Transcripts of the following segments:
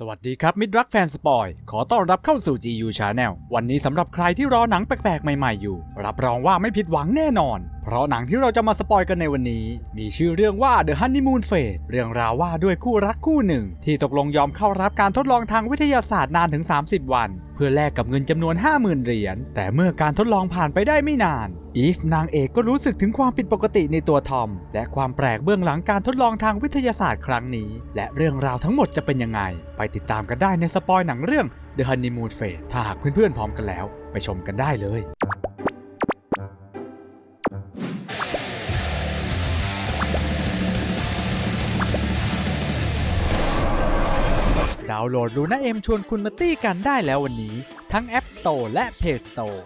สวัสดีครับ มิตรรักแฟนสปอย ขอต้อนรับเข้าสู่ GU Channel วันนี้สำหรับใครที่รอหนังแปลกๆ ใหม่ๆ อยู่ รับรองว่าไม่ผิดหวังแน่นอน เพราะหนังที่เราจะมาสปอยกันในวันนี้ มีชื่อเรื่องว่า The Honeymoon Phase เรื่องราวว่าด้วยคู่รักคู่หนึ่ง ที่ตกลงยอมเข้ารับการทดลองทางวิทยาศาสตร์นานถึง 30 วัน เพื่อแลกกับเงินจำนวน 50,000 เหรียญแต่เมื่อการทดลองผ่านไปได้ไม่นานอีฟนางเอกก็รู้สึกถึงความผิดปกติในตัวทอม และความแปลกเบื้องหลังการทดลองทางวิทยาศาสตร์ครั้งนี้ และเรื่องราวทั้งหมดจะเป็นยังไง ไปติดตามกันได้ในสปอยหนังเรื่อง The Honeymoon Phase ถ้าหากเพื่อนๆพร้อมกันแล้ว ไปชมกันได้เลยาวน์โหลดลูน่าเอ็มชวนคุณมาตี้กันได้แล้ววันนี้ ทั้ง App Store และ Play Store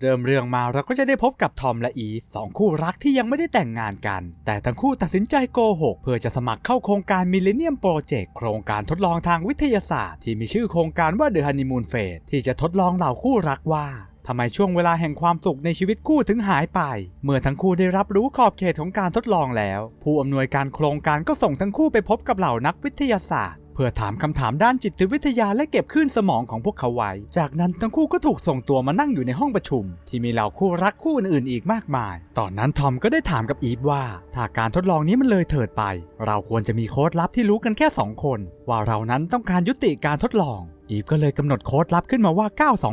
เริ่มเรื่องมาเราก็จะได้พบกับทอมและอีฟสองคู่รักที่ยังไม่ได้แต่งงานกัน แต่ทั้งคู่ตัดสินใจโกหก เพื่อจะสมัครเข้าโครงการ Millennium Project โครงการทดลองทางวิทยาศาสตร์ ที่มีชื่อโครงการว่า The Honeymoon Phase ที่จะทดลองเหล่าคู่รักว่าทำไมช่วงเวลาแห่งความสุขในชีวิตคู่ถึงหายไป เมื่อทั้งคู่ได้รับรู้ขอบเขตของการทดลองแล้ว ผู้อำนวยการโครงการก็ส่งทั้งคู่ไปพบกับเหล่านักวิทยาศาสตร์ เพื่อถามคำถามด้านจิตวิทยาและเก็บคลื่นสมองของพวกเขาไว้ จากนั้นทั้งคู่ก็ถูกส่งตัวมานั่งอยู่ในห้องประชุม ที่มีเหล่าคู่รักคู่อื่นๆอีกมากมาย ตอนนั้นทอมก็ได้ถามกับอีฟว่า ถ้าการทดลองนี้มันเลยเถิดไป เราควรจะมีโค้ดลับที่รู้กันแค่สองคน ว่าเรานั้นต้องการยุติการทดลอง อีฟก็เลยกำหนดโค้ดลับขึ้นมาว่า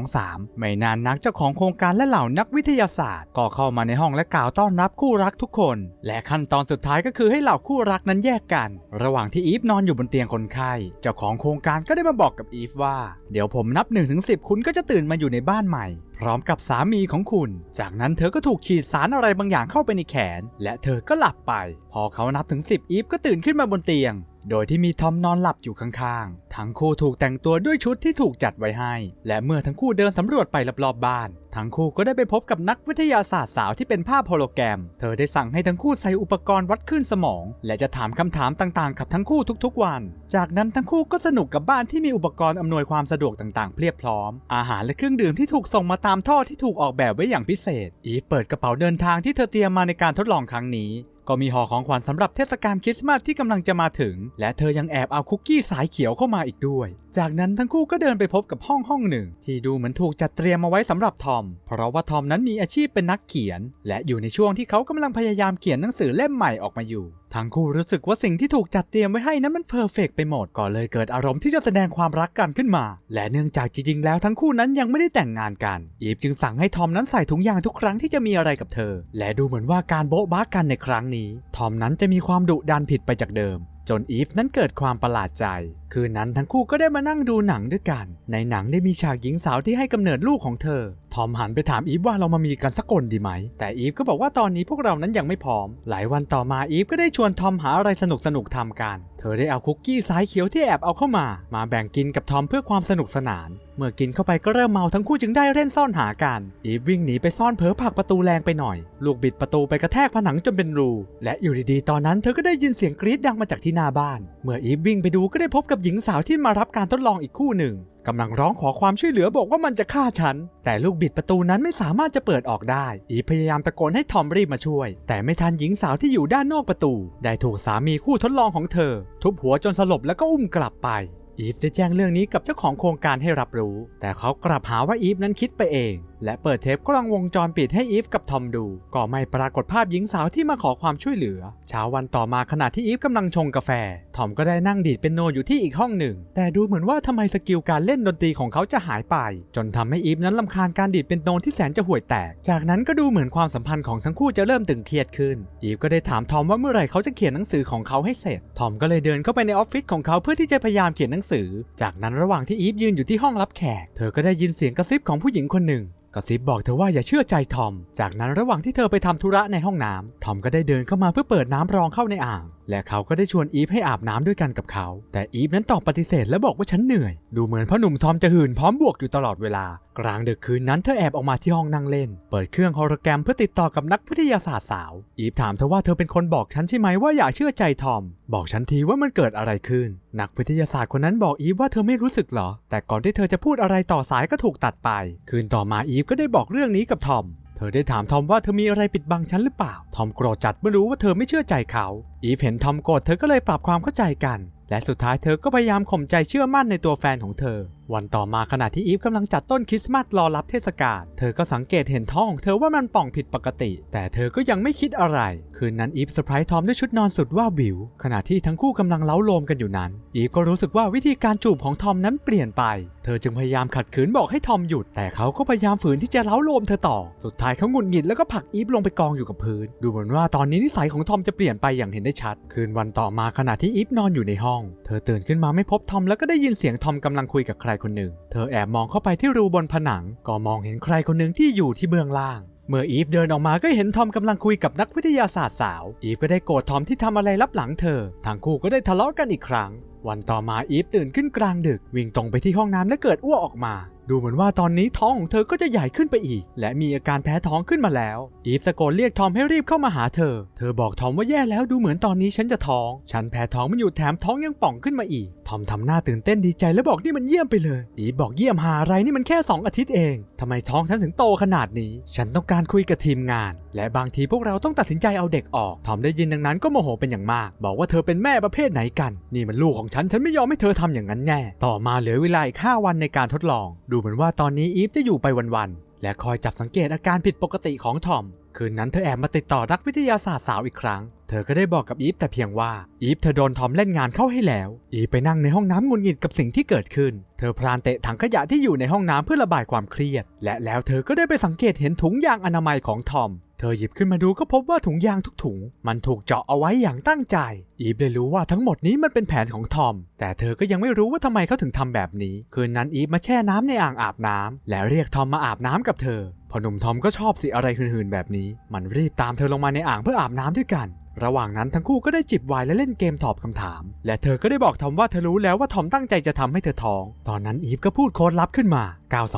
923 ไม่นานนักเจ้าของโครงการและเหล่านักวิทยาศาสตร์ ก็เข้ามาในห้องและกล่าวต้อนรับคู่รักทุกคน และขั้นตอนสุดท้ายก็คือให้เหล่าคู่รักนั้นแยกกัน ระหว่างที่อีฟนอนอยู่บนเตียงคนไข้ เจ้าของโครงการก็ได้มาบอกกับอีฟว่า เดี๋ยวผมนับ1นถึงสิคุณก็จะตื่นมาอยู่ในบ้านใหม่ พร้อมกับสามีของคุณ จากนั้นเธอก็ถูกฉีดสารอะไรบางอย่างเข้าไปในแขน และเธอก็หลับไป พอเขานับถึง 10 อีฟก็ตื่นขึ้นมาบนเตียง โดยที่มีทอมนอนหลับอยู่ข้างๆ ทั้งคู่ถูกแต่งตัวด้วยชุดที่ถูกจัดไว้ให้ และเมื่อทั้งคู่เดินสำรวจไปรอบๆบ้าน ทั้งคู่ก็ได้ไปพบกับนักวิทยาศาสตร์สาวที่เป็นภาพโฮโลแกรม เธอได้สั่งให้ทั้งคู่ใส่อุปกรณ์วัดคลื่นสมอง และจะถามคำถามต่างๆ กับทั้งคู่ทุกๆวัน จากนั้นทั้งคู่ก็สนุกกับบ้านที่มีอุปกรณ์อำนวยความสะดวกต่างๆ เพียบพร้อม อาหารและเครื่องดื่มที่ถูกส่งมาตามท่อที่ถูกออกแบบไว้อย่างพิเศษ อีฟเปิดกระเป๋าเดินทางที่เธอเตรียมมาในการทดลองครั้งนี้ ก็มีห่อของขวัญสำหรับเทศกาลคริสต์มาสที่กำลังจะมาถึง และเธอยังแอบเอาคุกกี้สายเขียวเข้ามาอีกด้วย จากนั้นทั้งคู่ก็เดินไปพบกับห้องห้องหนึ่ง ที่ดูเหมือนถูกจัดเตรียมมาไว้สำหรับทอม เพราะว่าทอมนั้นมีอาชีพเป็นนักเขียน และอยู่ในช่วงที่เขากำลังพยายามเขียนหนังสือเล่มใหม่ออกมาอยู่ ทั้งคู่รู้สึกว่าสิ่งที่ถูกจัดเตรียมไว้ให้นั้นมันเพอร์เฟกไปหมดก็เลยเกิดอารมณ์ที่จะแสดงความรักกันขึ้นมา และเนื่องจากจริงๆแล้วทั้งคู่นั้นยังไม่ได้แต่งงานกัน อีฟจึงสั่งให้ทอมนั้นใส่ถุงยางทุกครั้งที่จะมีอะไรกับเธอ และดูเหมือนว่าการโบ๊ะบ้ากันในครั้งนี้ ทอมนั้นจะมีความดุดันผิดไปจากเดิม จนอีฟนั้นเกิดความประหลาดใจ คืนนั้นทั้งคู่ก็ได้มานั่งดูหนังด้วยกัน ในหนังได้มีฉากหญิงสาวที่ให้กำเนิดลูกของเธอทอมหันไปถามอีฟว่าเรามามีกันสักคนดีไหม แต่อีฟก็บอกว่าตอนนี้พวกเรานั้นยังไม่พร้อม หลายวันต่อมาอีฟก็ได้ชวนทอมหาอะไรสนุกสนุกทำกัน เธอได้เอาคุกกี้สายเขียวที่แอบเอาเข้ามา มาแบ่งกินกับทอมเพื่อความสนุกสนาน เมื่อกินเข้าไปก็เริ่มเมาทั้งคู่จึงได้เล่นซ่อนหากัน อีฟวิ่งหนีไปซ่อนเผลอผักประตูแรงไปหน่อย ลูกบิดประตูไปกระแทกผนังจนเป็นรู และอยู่ดีๆ ตอนนั้นเธอก็ได้ยินเสียงกรี๊ดดังมาจากที่หน้าบ้าน เมื่ออีฟวิ่งไปดูก็ได้พบกับหญิงสาวที่มารับการทดลองอีกคู่หนึ่ง กำลังร้องขอความช่วยเหลือบอกว่ามันจะฆ่าฉัน แต่ลูกบิดประตูนั้นไม่สามารถจะเปิดออกได้ อีพยายามตะโกนให้ทอมรีบมาช่วย แต่ไม่ทันหญิงสาวที่อยู่ด้านนอกประตู ได้ถูกสามีคู่ทดลองของเธอ ทุบหัวจนสลบแล้วก็อุ้มกลับไป อีฟได้แจ้งเรื่องนี้กับเจ้าของโครงการให้รับรู้ แต่เขากลับหาว่าอีฟนั้นคิดไปเอง และเปิดเทปกล้องวงจรปิดให้อีฟกับทอมดู ก็ไม่ปรากฏภาพหญิงสาวที่มาขอความช่วยเหลือ เช้าวันต่อมาขณะที่อีฟกำลังชงกาแฟ ทอมก็ได้นั่งดีดเป็นโนอยู่ที่อีกห้องหนึ่ง แต่ดูเหมือนว่าทำไมสกิลการเล่นดนตรีของเขาจะหายไป จนทำให้อีฟนั้นลำคาญการดีดเป็นโนที่แสนจะห่วยแตก จากนั้นก็ดูเหมือนความสัมพันธ์ของทั้งคู่จะเริ่มตึงเครียดขึ้น อีฟก็ได้ถามทอมว่าเมื่อไหร่เขาจะเขียนหนังสือของเขาให้เสร็จ ทอมก็เลยเดินเข้าไปในออฟฟิศของเขาเพื่อที่จะพยายามเขียนหนังสือ จากนั้นระหว่างที่อีฟยืนอยู่ที่ห้องรับแขก เธอก็ได้ยินเสียงกระซิบของผู้หญิงคนหนึ่งกระซิบบอกเธอว่าอย่าเชื่อใจทอม จากนั้นระหว่างที่เธอไปทำธุระในห้องน้ำทอมก็ได้เดินเข้ามาเพื่อเปิดน้ำรองเข้าในอ่าง และเขาก็ได้ชวนอีฟให้อาบน้ำด้วยกันกับเขา แต่อีฟนั้นตอบปฏิเสธและบอกว่าฉันเหนื่อย ดูเหมือนพ่อหนุ่มทอมจะหื่นพร้อมบวกอยู่ตลอดเวลา กลางดึกคืนนั้นเธอแอบออกมาที่ห้องนั่งเล่น เปิดเครื่องโฮโลแกรมเพื่อติดต่อกับนักวิทยาศาสตร์สาว อีฟถามเธอว่าเธอเป็นคนบอกฉันใช่ไหมว่าอย่าเชื่อใจทอม บอกฉันทีว่ามันเกิดอะไรขึ้น นักวิทยาศาสตร์คนนั้นบอกอีฟว่าเธอไม่รู้สึกเหรอ แต่ก่อนที่เธอจะพูดอะไรต่อสายก็ถูกตัดไป คืนต่อมาอีฟก็ได้บอกเรื่องนี้กับทอม เธอได้ถามทอมว่าเธอมีอะไรปิดบังฉันหรือเปล่า ทอมโกรธจัดเมื่อรู้ว่าเธอไม่เชื่อใจเขา อีฟเห็นทอมโกรธเธอก็เลยปรับความเข้าใจกัน และสุดท้ายเธอก็พยายามข่มใจเชื่อมั่นในตัวแฟนของเธอ วันต่อมาขณะที่อีฟกำลังจัดต้นคริสต์มาสรอรับเทศกาล เธอก็สังเกตเห็นท้องของเธอว่ามันป่องผิดปกติ แต่เธอก็ยังไม่คิดอะไร คืนนั้นอีฟเซอร์ไพรส์ทอมด้วยชุดนอนสุดว่าวิว ขณะที่ทั้งคู่กำลังเล้าโลมกันอยู่นั้น อีฟก็รู้สึกว่าวิธีการจูบของทอมนั้นเปลี่ยนไป เธอจึงพยายามขัดขืนบอกให้ทอมหยุด แต่เขาก็พยายามฝืนที่จะเล้าโลมเธอต่อ สุดท้ายเขาหงุดหงิดแล้วก็ผลักอีฟลงไปกองอยู่กับพื้น ดูเหมือนว่าตอนนี้นิสัยของทอมจะเปลี่ยนไปอย่างเห็นได้ชัด คืนวันต่อมาขณะที่อีฟนอนอยู่ในห้องเธอตื่นขึ้นมาไม่พบทอมแล้วก็ได้ยินเสียงทอมกำลังคุยกับใครคนหนึ่ง เธอแอบมองเข้าไปที่รูบนผนัง ก็มองเห็นใครคนหนึ่งที่อยู่ที่เบื้องล่าง เมื่ออีฟเดินออกมาก็เห็นทอมกำลังคุยกับนักวิทยาศาสตร์สาว อีฟก็ได้โกรธทอมที่ทำอะไรลับหลังเธอ ทั้งคู่ก็ได้ทะเลาะกันอีกครั้ง วันต่อมาอีฟตื่นขึ้นกลางดึก วิ่งตรงไปที่ห้องน้ำและเกิดอ้วกออกมา ดูเหมือนว่าตอนนี้ท้องของเธอก็จะใหญ่ขึ้นไปอีก และมีอาการแพ้ท้องขึ้นมาแล้ว อีฟตะโกนเรียกทอมให้รีบเข้ามาหาเธอ เธอบอกทอมว่าแย่แล้วดูเหมือนตอนนี้ฉันจะท้อง ฉันแพ้ท้องมันอยู่แถมท้องยังป่องขึ้นมาอีกทอมทำหน้าตื่นเต้นดีใจแล้วบอกนี่มันเยี่ยมไปเลย อีฟบอกเยี่ยมหาอะไรนี่มันแค่ 2 อาทิตย์เอง ทำไมท้องฉันถึงโตขนาดนี้ ฉันต้องการคุยกับทีมงาน และบางทีพวกเราต้องตัดสินใจเอาเด็กออก ทอมได้ยินดังนั้นก็โมโหเป็นอย่างมาก บอกว่าเธอเป็นแม่ประเภทไหนกัน นี่มันลูกของฉัน ฉันไม่ยอมให้เธอทำอย่างนั้นแน่ ต่อมาเหลือเวลาอีก5วันในการทดลอง ดูเหมือนว่าตอนนี้อีฟจะอยู่ไปวันๆ และคอยจับสังเกตอาการผิดปกติของทอม คืนนั้นเธอแอบมาติดต่อนักวิทยาศาสตร์สาวอีกครั้ง เธอก็ได้บอกกับอีฟแต่เพียงว่า อีฟเธอโดนทอมเล่นงานเข้าให้แล้ว อีฟไปนั่งในห้องน้ำงุนงิดกับสิ่งที่เกิดขึ้น เธอพรานเตะถังขยะที่อยู่ในห้องน้ำเพื่อระบายความเครียด และแล้วเธอก็ได้ไปสังเกตเห็นถุงยางอนามัยของทอมเธอหยิบขึ้นมาดูก็พบว่าถุงยางทุกถุง มันถูกเจาะเอาไว้อย่างตั้งใจ อีฟเลยรู้ว่าทั้งหมดนี้มันเป็นแผนของทอม แต่เธอก็ยังไม่รู้ว่าทำไมเขาถึงทำแบบนี้ คืนนั้นอีฟมาแช่น้ำในอ่างอาบน้ำและเรียกทอมมาอาบน้ำกับเธอพอหนุ่มทอมก็ชอบสิอะไรหืนๆแบบนี้ มันรีบตามเธอลงมาในอ่างเพื่ออาบน้ำด้วยกัน ระหว่างนั้นทั้งคู่ก็ได้จิบไวน์และเล่นเกมตอบคำถาม และเธอก็ได้บอกทอมว่าเธอรู้แล้วว่าทอมตั้งใจจะทำให้เธอท้อง ตอนนั้นอีฟก็พูดโค้ดลับขึ้นมา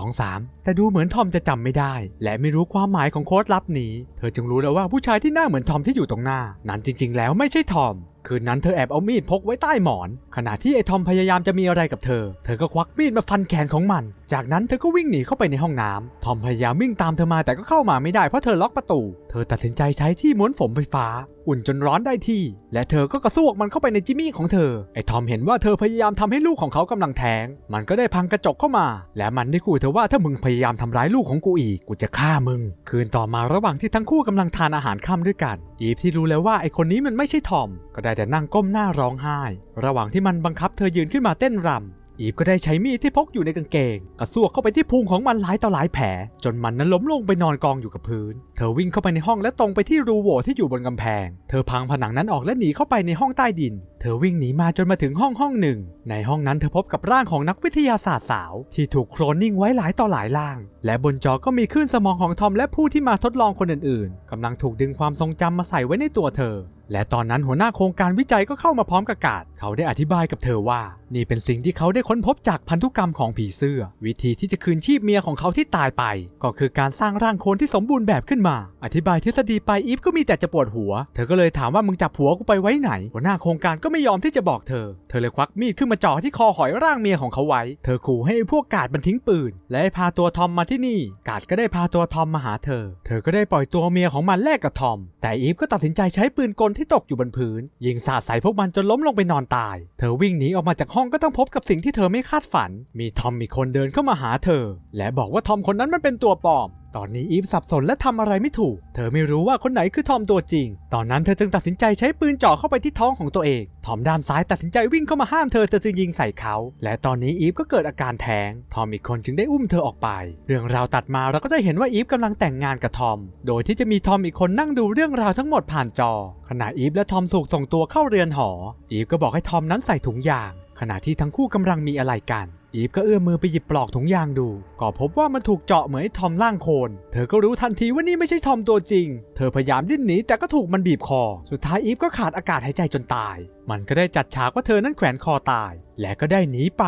923 แต่ดูเหมือนทอมจะจำไม่ได้ และไม่รู้ความหมายของโค้ดลับนี้ เธอจึงรู้แล้วว่าผู้ชายที่หน้าเหมือนทอมที่อยู่ตรงหน้า นั้นจริง ๆ แล้วไม่ใช่ทอมคืนนั้นเธอแอบเอามีดพกไว้ใต้หมอน ขณะที่ไอทอมพยายามจะมีอะไรกับเธอ เธอก็ควักมีดมาฟันแขนของมัน จากนั้นเธอก็วิ่งหนีเข้าไปในห้องน้ำทอมพยายามวิ่งตามเธอมาแต่ก็เข้ามาไม่ได้เพราะเธอล็อกประตู เธอตัดสินใจใช้ที่ม้วนผมไฟฟ้า อุ่นจนร้อนได้ที่ และเธอก็กระซวกมันเข้าไปในจิมมี่ของเธอ ไอ้ทอมเห็นว่าเธอพยายามทำให้ลูกของเขากำลังแท้ง มันก็ได้พังกระจกเข้ามา และมันได้ขู่เธอว่าถ้ามึงพยายามทำร้ายลูกของกูอีก กูจะฆ่ามึง คืนต่อมาระหว่างที่ทั้งคู่กำลังทานอาหารค่ำด้วยกัน อีฟที่รู้แล้วว่าไอ้คนนี้มันไม่ใช่ทอม ก็ได้แต่นั่งก้มหน้าร้องไห้ ระหว่างที่มันบังคับเธอยืนขึ้นมาเต้นรำ อีฟก็ได้ใช้มีดที่พกอยู่ในกางเกงกระซวกเข้าไปที่พุงของมันหลายต่อหลายแผล จนมันนั้นล้มลงไปนอนกองอยู่กับพื้น เธอวิ่งเข้าไปในห้องและตรงไปที่รูโหว่ที่อยู่บนกำแพง เธอพังผนังนั้นออกและหนีเข้าไปในห้องใต้ดิน เธอวิ่งหนีมาจนมาถึงห้องห้องหนึ่ง ในห้องนั้นเธอพบกับร่างของนักวิทยาศาสตร์สาว ที่ถูกโคลนนิ่งไว้หลายต่อหลายร่าง และบนจอก็มีคลื่นสมองของทอมและผู้ที่มาทดลองคนอื่นๆกำลังถูกดึงความทรงจำมาใส่ไว้ในตัวเธอ และตอนนั้นหัวหน้าโครงการวิจัยก็เข้ามาพร้อมกับกาดเขาได้อธิบายกับเธอว่า นี่เป็นสิ่งที่เขาได้ค้นพบจากพันธุกรรมของผีเสื้อ วิธีที่จะคืนชีพเมียของเขาที่ตายไป ก็คือการสร้างร่างโคลนที่สมบูรณ์แบบขึ้นมา อธิบายทฤษฎีไปอีฟก็มีแต่จะปวดหัว เธอก็เลยถามว่ามึงจับผัวกูไปไว้ไหน หัวหน้าโครงการก็ไม่ยอมที่จะบอกเธอ เธอเลยควักมีดขึ้นมาจ่อที่คอหอยร่างเมียของเขาไว้ เธอขู่ให้พวกกาดมันทิ้งปืน และให้พาตัวทอมมาที่นี่ กาดก็ได้พาตัวทอมมาหาเธอ เธอก็ได้ปล่อยตัวเมียของมันแลกกับทอม แต่อีฟก็ตัดสินใจใช้ปืนกลที่ตกอยู่บนพื้น ยิงสาดใส่พวกมันจนล้มลงไปนอนตาย เธอวิ่งหนีออกมาจากห้องก็ต้องพบกับสิ่งที่เธอไม่คาดฝัน มีทอมมีคนเดินเข้ามาหาเธอ และบอกว่าทอมคนนั้นมันเป็นตัวปลอม ตอนนี้อีฟสับสนและทำอะไรไม่ถูก เธอไม่รู้ว่าคนไหนคือทอมตัวจริง ตอนนั้นเธอจึงตัดสินใจใช้ปืนเจ่อเข้าไปที่ท้องของตัวเอง ทอมด้านซ้ายตัดสินใจวิ่งเข้ามาห้ามเธอเธอจึงยิงใส่เขา และตอนนี้อีฟก็เกิดอาการแท้ง ทอมอีกคนจึงได้อุ้มเธอออกไป เรื่องราวตัดมาเราก็จะเห็นว่าอีฟกำลังแต่งงานกับทอม โดยที่จะมีทอมอีกคนนั่งดูเรื่องราวทั้งหมดผ่านจอ ขณะอีฟและทอมถูกส่งตัวเข้าเรือนหอ อีฟก็บอกให้ทอมนั้นใส่ถุงยาง ขณะที่ทั้งคู่กำลังมีอะไรกัน อีฟก็เอื้อมมือไปหยิบปลอกถุงยางดู ก็พบว่ามันถูกเจาะเหมือนทอมล่างโคน เธอก็รู้ทันทีว่านี่ไม่ใช่ทอมตัวจริง เธอพยายามดิ้นหนีแต่ก็ถูกมันบีบคอ สุดท้ายอีฟก็ขาดอากาศหายใจจนตาย มันก็ได้จัดฉากว่าเธอนั้นแขวนคอตาย และก็ได้หนีไป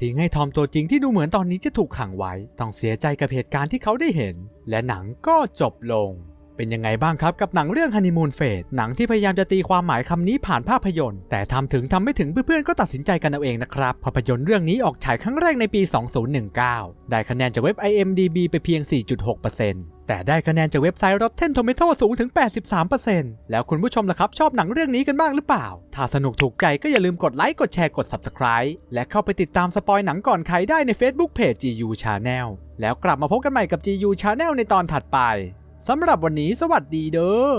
ทิ้งให้ทอมตัวจริงที่ดูเหมือนตอนนี้จะถูกขังไว้ ต้องเสียใจกับเหตุการณ์ที่เขาได้เห็น และหนังก็จบลง เป็นยังไงบ้างครับกับหนังเรื่อง Honeymoon Phase หนังที่พยายามจะตีความหมายคำนี้ผ่านภาพยนตร์ แต่ทำถึงทำไม่ถึงเพื่อนๆก็ตัดสินใจกันเอาเองนะครับ ภาพยนตร์เรื่องนี้ออกฉายครั้งแรกในปี 2019 ได้คะแนนจากเว็บ IMDB ไปเพียง 4.6%แต่ได้คะแนนจากเว็บไซต์ Rotten Tomato สูงถึง 83%แล้วคุณผู้ชมล่ะครับชอบหนังเรื่องนี้กันบ้างหรือเปล่า ถ้าสนุกถูกใจก็อย่าลืมกดไลค์กดแชร์กด Subscribe และเข้าไปติดตามสปอยหนังก่อนใครได้ใน Facebook Page GU Channel แล้วกลับมาพบกันใหม่กับ GU Channel ในตอนถัดไป สำหรับวันนี้สวัสดีเด้อ